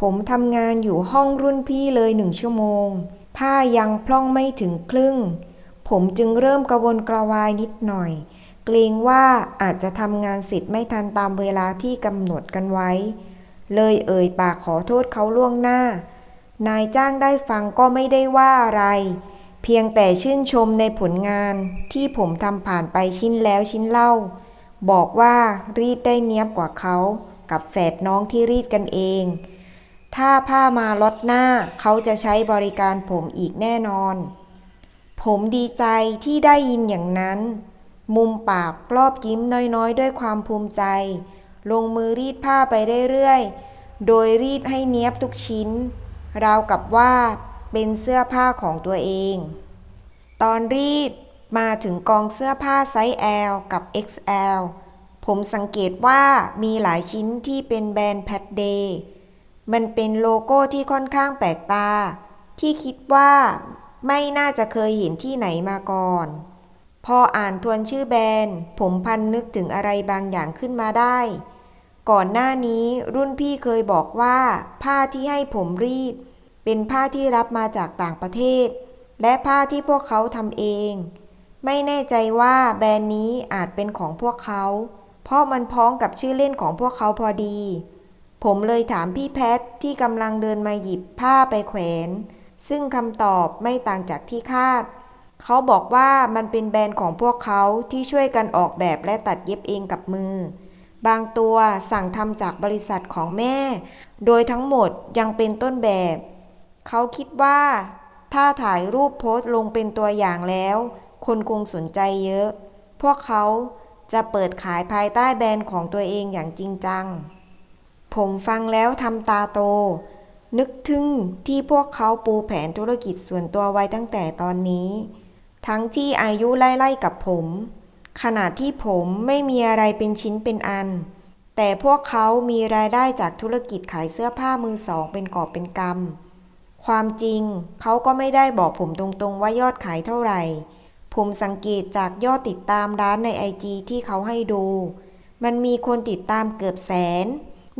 ผมทำงานอยู่ห้องรุ่นพี่เลยหนึ่งชั่วโมง ผ้ายังพล่องไม่ถึงครึ่ง ผมจึงเริ่มกระวนกระวายนิดหน่อย เกรงว่าอาจจะทำงานเสร็จไม่ทันตามเวลาที่กำหนดกันไว้ เลยเอ่ยปากขอโทษเขาล่วงหน้า นายจ้างได้ฟังก็ไม่ได้ว่าอะไร เพียงแต่ชื่นชมในผลงานที่ผมทำผ่านไปชิ้นแล้วชิ้นเล่า บอกว่ารีดได้เนี้ยบกว่าเขา กับแฝดน้องที่รีดกันเอง ถ้าผ้ามาลดหน้าเขาจะใช้บริการผมอีกแน่นอน ผมดีใจที่ได้ยินอย่างนั้น มุมปากปลอบยิ้มน้อยๆ ด้วยความภูมิใจ ลงมือรีดผ้าไปเรื่อยๆ โดยรีดให้เนียบทุกชิ้น ราวกับว่าเป็นเสื้อผ้าของตัวเอง ตอนรีดมาถึงกองเสื้อผ้าไซส์ L กับ XL ผมสังเกตว่ามีหลายชิ้นที่เป็นแบรนด์แพดเดย์ มันเป็นโลโก้ที่ค่อนข้างแปลกตา ที่คิดว่าไม่น่าจะเคยเห็นที่ไหนมาก่อน พออ่านทวนชื่อแบรนด์ ผมพันนึกถึงอะไรบางอย่างขึ้นมาได้ ก่อนหน้านี้รุ่นพี่เคยบอกว่า ผ้าที่ให้ผมรีด เป็นผ้าที่รับมาจากต่างประเทศ และผ้าที่พวกเขาทำเอง ไม่แน่ใจว่าแบรนด์นี้อาจเป็นของพวกเขา เพราะมันพ้องกับชื่อเล่นของพวกเขาพอดี ผมเลยถามพี่แพทที่กำลังเดินมาหยิบผ้าไปแขวน ซึ่งคำตอบไม่ต่างจากที่คาด เขาบอกว่ามันเป็นแบรนด์ของพวกเขาที่ช่วยกันออกแบบและตัดเย็บเองกับมือ บางตัวสั่งทำจากบริษัทของแม่ โดยทั้งหมดยังเป็นต้นแบบ เขาคิดว่า ถ้าถ่ายรูปโพสต์ลงเป็นตัวอย่างแล้ว คนคงสนใจเยอะ พวกเขาจะเปิดขายภายใต้แบรนด์ของตัวเองอย่างจริงจัง ผมฟังแล้วทำตาโต นึกถึงที่พวกเขาปูแผนธุรกิจส่วนตัวไว้ตั้งแต่ตอนนี้ ทั้งที่อายุไล่ๆกับผม ขณะที่ผมไม่มีอะไรเป็นชิ้นเป็นอัน แต่พวกเขามีรายได้จากธุรกิจขายเสื้อผ้ามือสองเป็นกอบเป็นกำความจริงเขาก็ไม่ได้บอกผมตรงๆว่ายอดขายเท่าไหร่ ผมสังเกตจากยอดติดตามร้านในไอจีที่เขาให้ดู มันมีคนติดตามเกือบแสน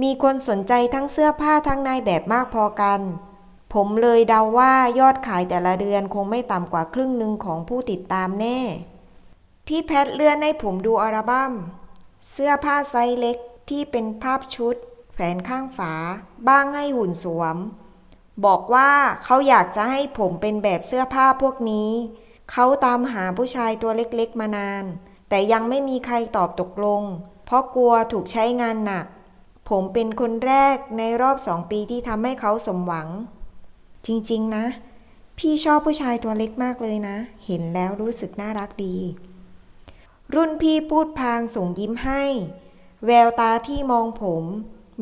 มีคนสนใจทั้งเสื้อผ้าทั้งนายแบบมากพอกัน ผมเลยเดาว่ายอดขายแต่ละเดือนคงไม่ต่ำกว่าครึ่งหนึ่งของผู้ติดตามแน่ พี่แพทเลื่อนให้ผมดูอัลบั้ม เสื้อผ้าไซส์เล็กที่เป็นภาพชุด แขวนข้างฝา บ้างให้หุ่นสวม บอกว่าเขาอยากจะให้ผมเป็นแบบเสื้อผ้าพวกนี้ เขาตามหาผู้ชายตัวเล็กๆมานาน แต่ยังไม่มีใครตอบตกลง เพราะกลัวถูกใช้งานหนัก ผมเป็นคนแรกในรอบสองปีที่ทำให้เขาสมหวัง จริง ๆ นะ พี่ชอบผู้ชายตัวเล็กมากเลยนะ เห็นแล้วรู้สึกน่ารักดี รุ่นพี่พูดพางส่งยิ้มให้ แววตาที่มองผม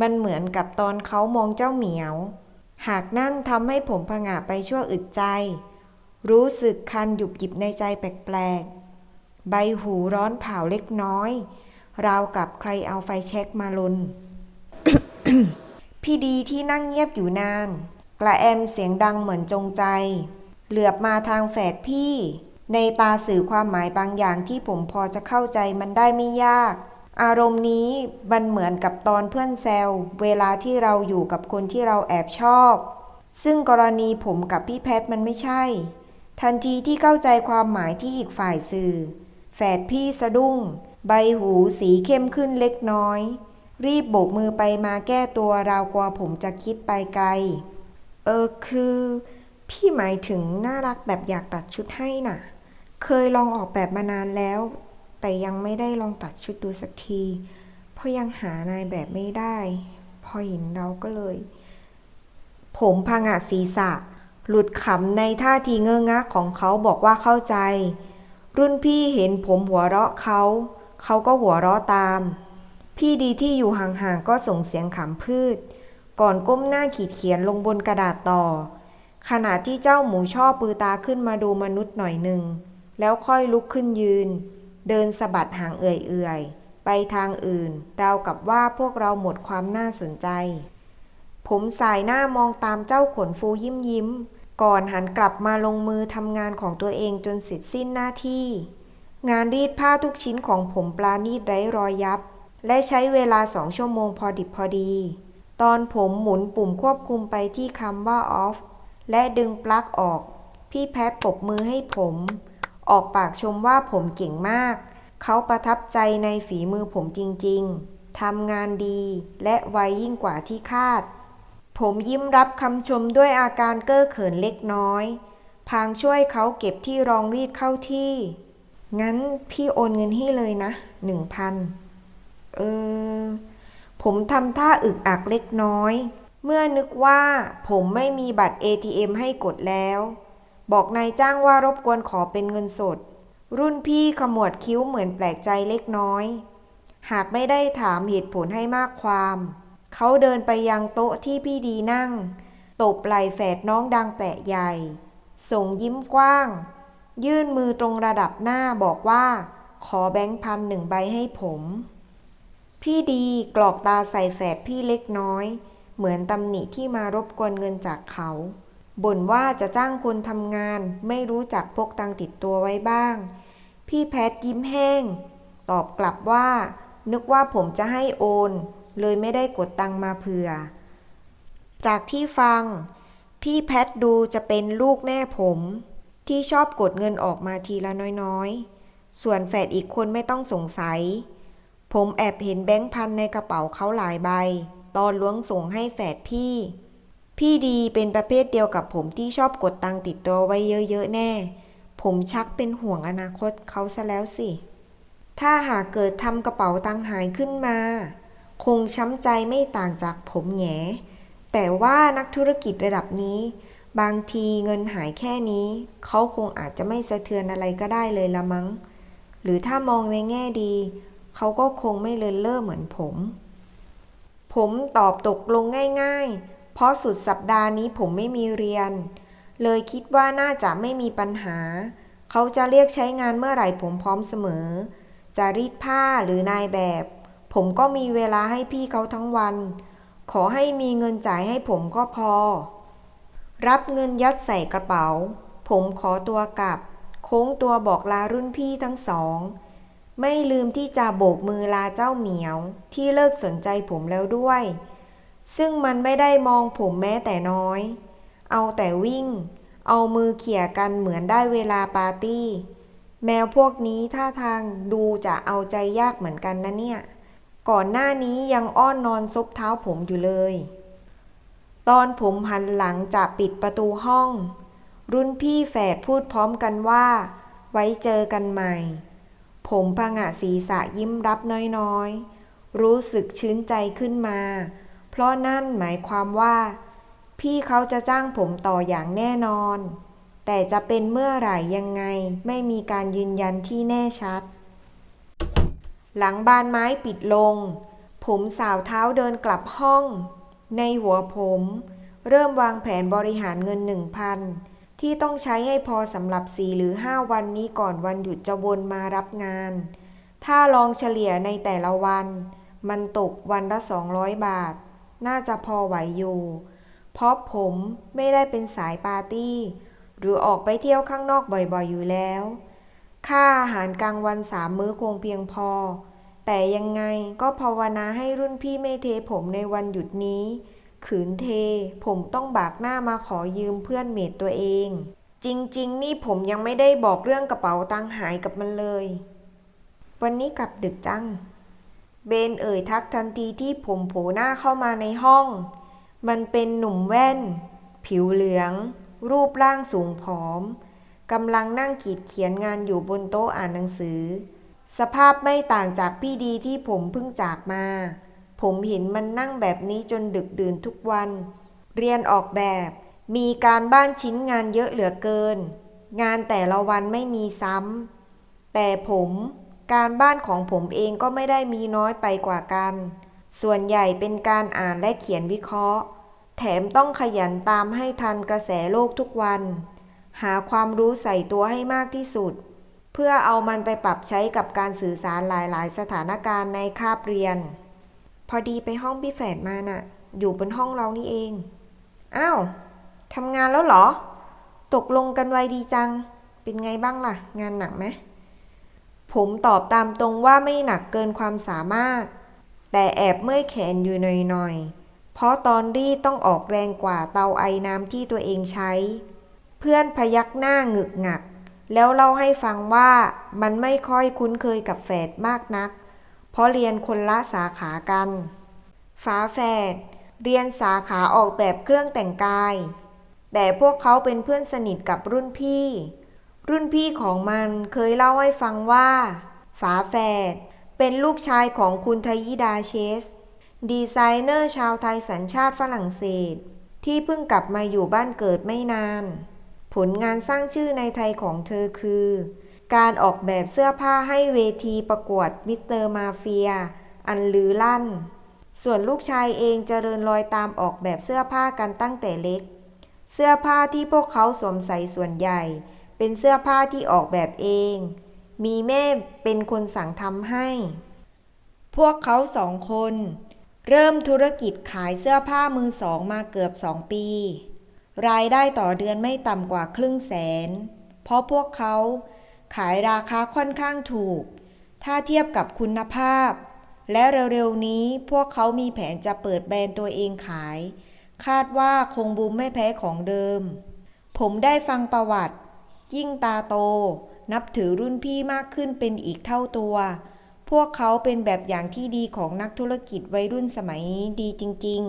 มันเหมือนกับตอนเขามองเจ้าเหมียว หากนั่นทำให้ผมผงาไปชั่วอึดใจ รู้สึกคันหยุบหยิบในใจแปลกๆ ใบหูร้อนเผาเล็กน้อย ราวกับใครเอาไฟแช็กมาลน พี่ดีที่นั่งเงียบอยู่นาน กระแอมเสียงดังเหมือนจงใจ เหลือบมาทางแฝดพี่ ในตาสื่อความหมายบางอย่างที่ผมพอจะเข้าใจมันได้ไม่ยาก อารมณ์นี้มันเหมือนกับตอนเพื่อนแซวเวลาที่เราอยู่กับคนที่เราแอบชอบ ซึ่งกรณีผมกับพี่แพทมันไม่ใช่ ทันทีที่เข้าใจความหมายที่อีกฝ่ายสื่อ แฝดพี่สะดุ้ง ใบหูสีเข้มขึ้นเล็กน้อย รีบโบกมือไปมาแก้ตัวราวกว่าผมจะคิดไปไกล เออคือ พี่หมายถึงน่ารักแบบอยากตัดชุดให้น่ะ เคยลองออกแบบมานานแล้ว แต่ยังไม่ได้ลองตัดชุดดูสักที เพราะยังหานายแบบไม่ได้ พอเห็นเราก็เลย ผมพางะศีรษะ หลุดขำในท่าทีเงื้องะของเขาบอกว่าเข้าใจ รุ่นพี่เห็นผมหัวเราะเขา เขาก็หัวเราะตาม พี่ดีที่อยู่ห่างๆก็ส่งเสียงขำพืช ก่อนก้มหน้าขีดเขียนลงบนกระดาษต่อ ขณะที่เจ้าหมูช่อปือตาขึ้นมาดูมนุษย์หน่อยหนึ่ง แล้วค่อยลุกขึ้นยืน เดินสะบัดหางเอื่อยๆ ไปทางอื่นราวกับว่าพวกเราหมดความน่าสนใจ ผมสายหน้ามองตามเจ้าขนฟูยิ้มยิ้ม ก่อนหันกลับมาลงมือทำงานของตัวเองจนเสร็จสิ้นหน้าที่ งานรีดผ้าทุกชิ้นของผมปลาณีตไร้รอยยับ และใช้เวลาสองชั่วโมงพอดิบพอดี ตอนผมหมุนปุ่มควบคุมไปที่คำว่า off และดึงปลั๊กออก พี่แพทปบมือให้ผม ออกปากชมว่าผมเก่งมาก เขาประทับใจในฝีมือผมจริงๆ ทำงานดีและไวยิ่งกว่าที่คาด ผมยิ้มรับคำชมด้วยอาการเก้อเขินเล็กน้อย พางช่วยเขาเก็บที่รองรีดเข้าที่ งั้นพี่โอนเงินให้เลยนะหนึ่งพัน เออ ผมทำท่าอึกอักเล็กน้อย เมื่อนึกว่าผมไม่มีบัตร ATM ให้กดแล้ว บอกนายจ้างว่ารบกวนขอเป็นเงินสด รุ่นพี่ขมวดคิ้วเหมือนแปลกใจเล็กน้อย หากไม่ได้ถามเหตุผลให้มากความ เขาเดินไปยังโต๊ะที่พี่ดีนั่ง ตบไหล่แฝดน้องดังแปะใหญ่ ส่งยิ้มกว้าง ยื่นมือตรงระดับหน้าบอกว่าขอแบงค์พันหนึ่งใบให้ผม พี่ดีกรอกตาใส่แฝดพี่เล็กน้อย เหมือนตำหนิที่มารบกวนเงินจากเขา บ่นว่าจะจ้างคนทำงาน ไม่รู้จักพกตังติดตัวไว้บ้าง พี่แพทยิ้มแห้ง ตอบกลับว่า นึกว่าผมจะให้โอน เลยไม่ได้กดตังมาเผื่อ จากที่ฟัง พี่แพทดูจะเป็นลูกแม่ผม ที่ชอบกดเงินออกมาทีละน้อยๆ ส่วนแฝดอีกคนไม่ต้องสงสัย ผมแอบเห็นแบงค์พันในกระเป๋าเขาหลายใบ ตอนล้วงส่งให้แฝดพี่ พี่ดีเป็นประเภทเดียวกับผมที่ชอบกดตังติดตัวไว้เยอะๆแน่ ผมชักเป็นห่วงอนาคตเขาซะแล้วสิ ถ้าหากเกิดทำกระเป๋าตังหายขึ้นมา คงช้ำใจไม่ต่างจากผมแหงแต่ว่านักธุรกิจระดับนี้ บางทีเงินหายแค่นี้ เขาคงอาจจะไม่สะเทือนอะไรก็ได้เลยละมั้ง หรือถ้ามองในแง่ดี เขาก็คงไม่เลินเล่อเหมือนผม ผมตอบตกลงง่าย ๆ เพราะสุดสัปดาห์นี้ผมไม่มีเรียน เลยคิดว่าน่าจะไม่มีปัญหา เขาจะเรียกใช้งานเมื่อไหร่ผมพร้อมเสมอ จะรีดผ้าหรือนายแบบ ผมก็มีเวลาให้พี่เขาทั้งวัน ขอให้มีเงินจ่ายให้ผมก็พอ รับเงินยัดใส่กระเป๋า ผมขอตัวกลับ โค้งตัวบอกลารุ่นพี่ทั้งสอง ไม่ลืมที่จะโบกมือลาเจ้าเหมียว ที่เลิกสนใจผมแล้วด้วย ซึ่งมันไม่ได้มองผมแม้แต่น้อย เอาแต่วิ่ง เอามือเขี่ยกันเหมือนได้เวลาปาร์ตี้ แมวพวกนี้ท่าทางดูจะเอาใจยากเหมือนกันนะเนี่ย ก่อนหน้านี้ยังอ้อนนอนซบเท้าผมอยู่เลย ตอนผมหันหลังจะปิดประตูห้อง รุ่นพี่แฝดพูดพร้อมกันว่า ไว้เจอกันใหม่ ผมพงะศีรษะยิ้มรับน้อยๆ รู้สึกชื้นใจขึ้นมา เพราะนั่นหมายความว่า พี่เขาจะจ้างผมต่ออย่างแน่นอน แต่จะเป็นเมื่อไหร่ยังไงไม่มีการยืนยันที่แน่ชัด หลังบานไม้ปิดลง ผมสาวเท้าเดินกลับห้อง ในหัวผม เริ่มวางแผนบริหารเงินหนึ่งพัน ที่ต้องใช้ให้พอสำหรับสี่หรือห้าวันนี้ก่อนวันหยุดจะวนมารับงาน ถ้าลองเฉลี่ยในแต่ละวัน มันตกวันละสองร้อยบาท น่าจะพอไหวอยู่ เพราะผมไม่ได้เป็นสายปาร์ตี้ หรือออกไปเที่ยวข้างนอกบ่อยๆอยู่แล้ว ค่าอาหารกลางวันสามมื้อคงเพียงพอ แต่ยังไงก็ภาวนาให้รุ่นพี่ไม่เทผมในวันหยุดนี้ ขืนเท ผมต้องบากหน้ามาขอยืมเพื่อนเมดตัวเอง จริง ๆ นี่ผมยังไม่ได้บอกเรื่องกระเป๋าตังหายกับมันเลย วันนี้กลับดึกจัง เบนเอ่ยทักทันทีที่ผมโผล่หน้าเข้ามาในห้อง มันเป็นหนุ่มแว่น ผิวเหลือง รูปร่างสูงผอมกำลังนั่งขีดเขียนงานอยู่บนโต๊ะอ่านหนังสือ สภาพไม่ต่างจากพี่ดีที่ผมเพิ่งจากมา ผมเห็นมันนั่งแบบนี้จนดึกดื่นทุกวัน เรียนออกแบบ มีการบ้านชิ้นงานเยอะเหลือเกิน งานแต่ละวันไม่มีซ้ำ แต่ผมการบ้านของผมเองก็ไม่ได้มีน้อยไปกว่ากัน ส่วนใหญ่เป็นการอ่านและเขียนวิเคราะห์ แถมต้องขยันตามให้ทันกระแสโลกทุกวัน หาความรู้ใส่ตัวให้มากที่สุด เพื่อเอามันไปปรับใช้กับการสื่อสารหลาย ๆ สถานการณ์ในคาบเรียน พอดีไปห้องพี่แฝดมาน่ะ อยู่บนห้องเรานี่เอง อ้าวทำงานแล้วเหรอ ตกลงกันไวดีจัง เป็นไงบ้างล่ะ งานหนักไหม ผมตอบตามตรงว่าไม่หนักเกินความสามารถ แต่แอบเมื่อยแขนอยู่หน่อยๆ เพราะตอนรีดต้องออกแรงกว่าเตาไอน้ำที่ตัวเองใช้ เพื่อนพยักหน้าหงึกหงัก แล้วเล่าให้ฟังว่ามันไม่ค่อยคุ้นเคยกับแฝดมากนัก เพราะเรียนคนละสาขากันฝาแฝดเรียนสาขาออกแบบเครื่องแต่งกาย แต่พวกเขาเป็นเพื่อนสนิทกับรุ่นพี่ รุ่นพี่ของมันเคยเล่าให้ฟังว่าฝาแฝดเป็นลูกชายของคุณทยิดาเชส ดีไซเนอร์ชาวไทยสัญชาติฝรั่งเศส ที่เพิ่งกลับมาอยู่บ้านเกิดไม่นาน ผลงานสร้างชื่อในไทยของเธอคือ การออกแบบเสื้อผ้าให้เวทีประกวดมิสเตอร์มาเฟีย อันลือลั่น ส่วนลูกชายเองเจริญรอยตามออกแบบเสื้อผ้ากันตั้งแต่เล็ก เสื้อผ้าที่พวกเขาสวมใส่ส่วนใหญ่ เป็นเสื้อผ้าที่ออกแบบเอง มีแม่เป็นคนสั่งทำให้ พวกเขาสองคน เริ่มธุรกิจขายเสื้อผ้ามือสองมาเกือบสองปี รายได้ต่อเดือนไม่ต่ำกว่าครึ่งแสน เพราะพวกเขา ขายราคาค่อนข้างถูก ถ้าเทียบกับคุณภาพ และเร็วๆนี้พวกเขามีแผนจะเปิดแบรนด์ตัวเองขาย คาดว่าคงบูมไม่แพ้ของเดิม ผมได้ฟังประวัติ ยิ่งตาโต นับถือรุ่นพี่มากขึ้นเป็นอีกเท่าตัว พวกเขาเป็นแบบอย่างที่ดีของนักธุรกิจวัยรุ่นสมัยนี้ดีจริง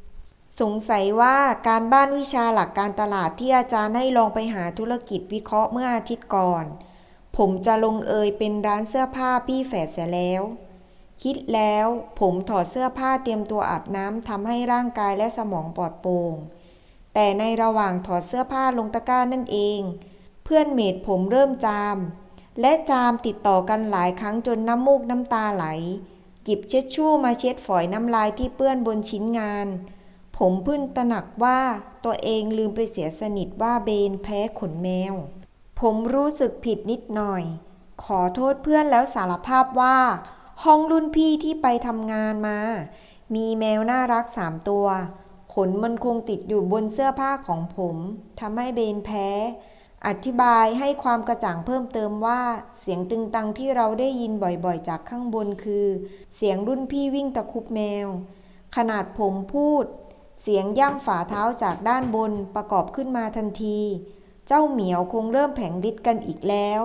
ๆสงสัยว่าการบ้านวิชาหลักการตลาดที่อาจารย์ให้ลองไปหาธุรกิจวิเคราะห์เมื่ออาทิตย์ก่อน ผมจะลงเอยเป็นร้านเสื้อผ้าพี่แฝดเสียแล้ว คิดแล้วผมถอดเสื้อผ้าเตรียมตัวอาบน้ำทำให้ร่างกายและสมองปลอดโปร่ง แต่ในระหว่างถอดเสื้อผ้าลงตะกร้านั่นเอง เพื่อนเมดผมเริ่มจาม และจามติดต่อกันหลายครั้งจนน้ำมูกน้ำตาไหลหยิบเช็ดชู่มาเช็ดฝอยน้ำลายที่เปื้อนบนชิ้นงาน ผมพึ่งตระหนักว่าตัวเองลืมไปเสียสนิทว่าเบนแพ้ขนแมว ผมรู้สึกผิดนิดหน่อย ขอโทษเพื่อนแล้วสารภาพว่า ห้องรุ่นพี่ที่ไปทำงานมา มีแมวน่ารักสามตัว ขนมันคงติดอยู่บนเสื้อผ้าของผมทำให้เบนแพ้ อธิบายให้ความกระจ่างเพิ่มเติมว่า เสียงตึงตังที่เราได้ยินบ่อยๆ จากข้างบนคือ เสียงรุ่นพี่วิ่งตะคุบแมว ขนาดผมพูด เสียงย่ำฝ่าเท้าจากด้านบนประกอบขึ้นมาทันที เจ้าเหมียวคงเริ่มแผงฤทธิ์กันอีกแล้ว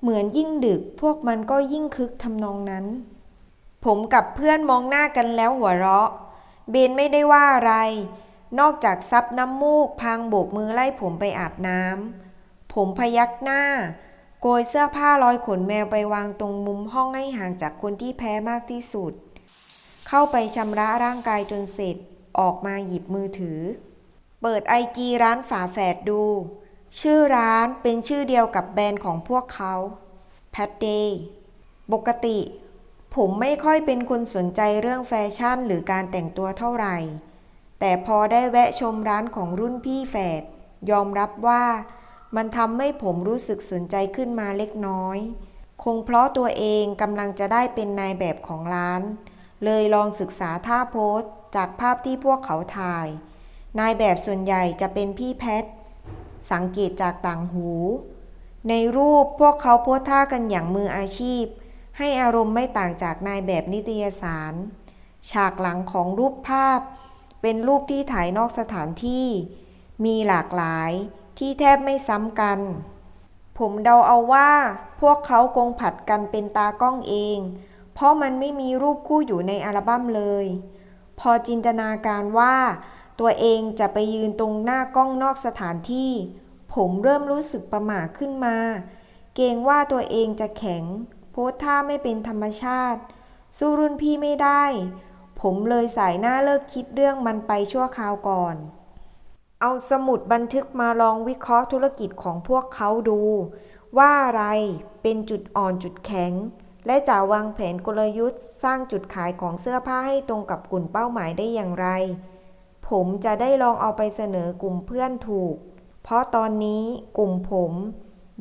เหมือนยิ่งดึกพวกมันก็ยิ่งคึกทำนองนั้น ผมกับเพื่อนมองหน้ากันแล้วหัวเราะ เบนไม่ได้ว่าอะไร นอกจากซับน้ำมูกพางโบกมือไล่ผมไปอาบน้ำ ผมพยักหน้า โกยเสื้อผ้าลอยขนแมวไปวางตรงมุมห้องให้ห่างจากคนที่แพ้มากที่สุด เข้าไปชำระร่างกายจนเสร็จ ออกมาหยิบมือถือ เปิดไอจีร้านฝาแฝดดู ชื่อร้านเป็นชื่อเดียวกับแบรนด์ของพวกเขา p a t Day ปกติ ผมไม่ค่อยเป็นคนสนใจเรื่องแฟชั่นหรือการแต่งตัวเท่าไหร่ แต่พอได้แวะชมร้านของรุ่นพี่แฝดยอมรับว่ามันทำให้ผมรู้สึกสนใจขึ้นมาเล็กน้อย คงเพราะตัวเองกำลังจะได้เป็นนายแบบของร้าน เลยลองศึกษาท่าโพสจากภาพที่พวกเขาถ่าย นายแบบส่วนใหญ่จะเป็นพี่แพท สังเกตจากต่างหู ในรูปพวกเขาโพสท่ากันอย่างมืออาชีพ ให้อารมณ์ไม่ต่างจากนายแบบนิตยสาร ฉากหลังของรูปภาพ เป็นรูปที่ถ่ายนอกสถานที่ มีหลากหลายที่แทบไม่ซ้ำกัน ผมเดาเอาว่า พวกเขาคงผัดกันเป็นตากล้องเอง เพราะมันไม่มีรูปคู่อยู่ในอัลบั้มเลย พอจินตนาการว่า ตัวเองจะไปยืนตรงหน้ากล้องนอกสถานที่ ผมเริ่มรู้สึกประหม่าขึ้นมา เกรงว่าตัวเองจะแข็ง โพสท่าไม่เป็นธรรมชาติ สู้รุ่นพี่ไม่ได้ ผมเลยสายหน้าเลิกคิดเรื่องมันไปชั่วคราวก่อน เอาสมุดบันทึกมาลองวิเคราะห์ธุรกิจของพวกเขาดู ว่าอะไรเป็นจุดอ่อนจุดแข็ง และจะวางแผนกลยุทธ์ สร้างจุดขายของเสื้อผ้าให้ตรงกับกลุ่มเป้าหมายได้อย่างไร ผมจะได้ลองเอาไปเสนอกลุ่มเพื่อนถูก เพราะตอนนี้กลุ่มผม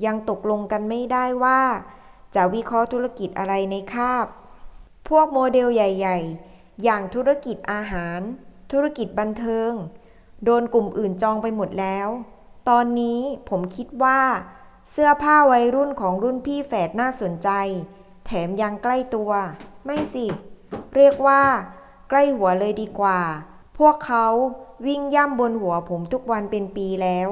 ยังตกลงกันไม่ได้ว่า จะวิเคราะห์ธุรกิจอะไรในคาบ พวกโมเดลใหญ่ ๆ อย่างธุรกิจอาหาร ธุรกิจบันเทิง โดนกลุ่มอื่นจองไปหมดแล้ว ตอนนี้ผมคิดว่า เสื้อผ้าวัยรุ่นของรุ่นพี่แฝดน่าสนใจ แถมยังใกล้ตัว ไม่สิ เรียกว่า ใกล้หัวเลยดีกว่า พวกเขาวิ่งย่ำบนหัวผมทุกวันเป็นปีแล้ว